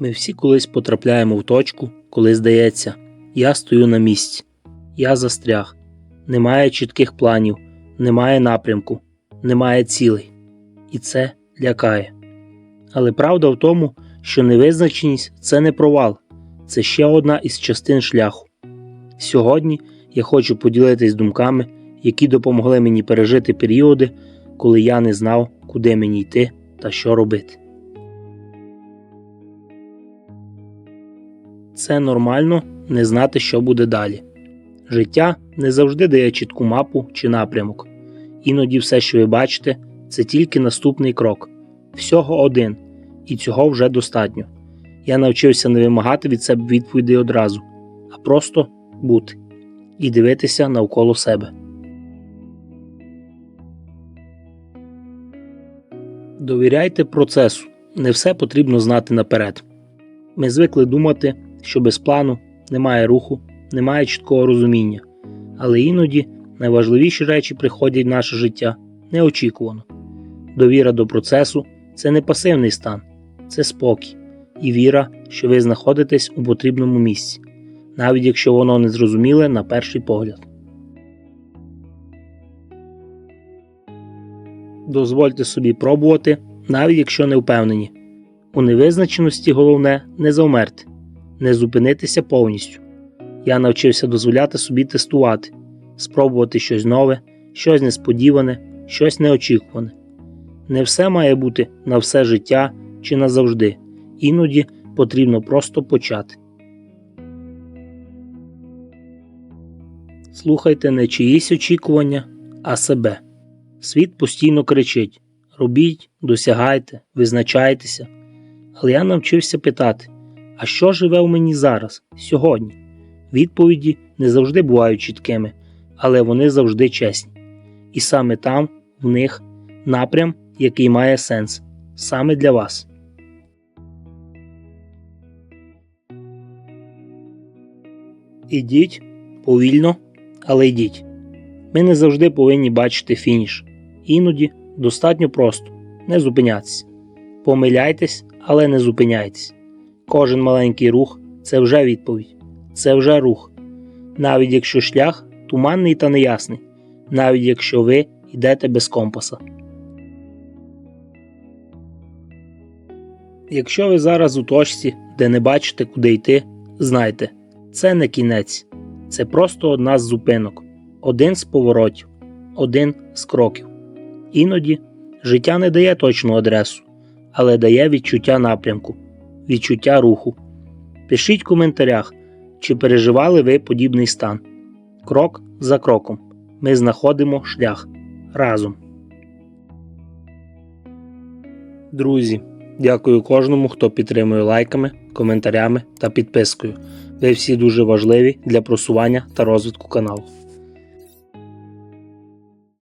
Ми всі колись потрапляємо в точку, коли здається, я стою на місці, я застряг, немає чітких планів, немає напрямку, немає цілей. І це лякає. Але правда в тому, що невизначеність це не провал, це ще одна із частин шляху. Сьогодні я хочу поділитись думками, які допомогли мені пережити періоди, коли я не знав, куди мені йти та що робити. Це нормально не знати, що буде далі. Життя не завжди дає чітку мапу чи напрямок. Іноді все, що ви бачите, це тільки наступний крок. Всього один, і цього вже достатньо. Я навчився не вимагати від себе відповідей одразу, а просто бути і дивитися навколо себе. Довіряйте процесу, не все потрібно знати наперед. Ми звикли думати, що без плану немає руху, немає чіткого розуміння, але іноді найважливіші речі приходять в наше життя неочікувано. Довіра до процесу це не пасивний стан, це спокій і віра, що ви знаходитесь у потрібному місці, навіть якщо воно не зрозуміле на перший погляд. Дозвольте собі пробувати, навіть якщо не впевнені. У невизначеності головне не завмерти, не зупинитися повністю. Я навчився дозволяти собі тестувати, спробувати щось нове, щось несподіване, щось неочікуване. Не все має бути на все життя чи назавжди, іноді потрібно просто почати. Слухайте не чиїсь очікування, а себе. Світ постійно кричить: робіть, досягайте, визначайтеся. Але я навчився питати: а що живе у мені зараз, сьогодні? Відповіді не завжди бувають чіткими, але вони завжди чесні. І саме там, в них, напрям, який має сенс, саме для вас. Ідіть повільно, але йдіть. Ми не завжди повинні бачити фініш. Іноді достатньо просто не зупинятися. Помиляйтесь, але не зупиняйтесь. Кожен маленький рух це вже відповідь, це вже рух. Навіть якщо шлях туманний та неясний, навіть якщо ви йдете без компаса. Якщо ви зараз у точці, де не бачите, куди йти, знайте, це не кінець, це просто одна з зупинок, один з поворотів, один з кроків. Іноді життя не дає точну адресу, але дає відчуття напрямку, відчуття руху. Пишіть в коментарях, чи переживали ви подібний стан. Крок за кроком. Ми знаходимо шлях разом. Друзі, дякую кожному, хто підтримує лайками, коментарями та підпискою. Ви всі дуже важливі для просування та розвитку каналу.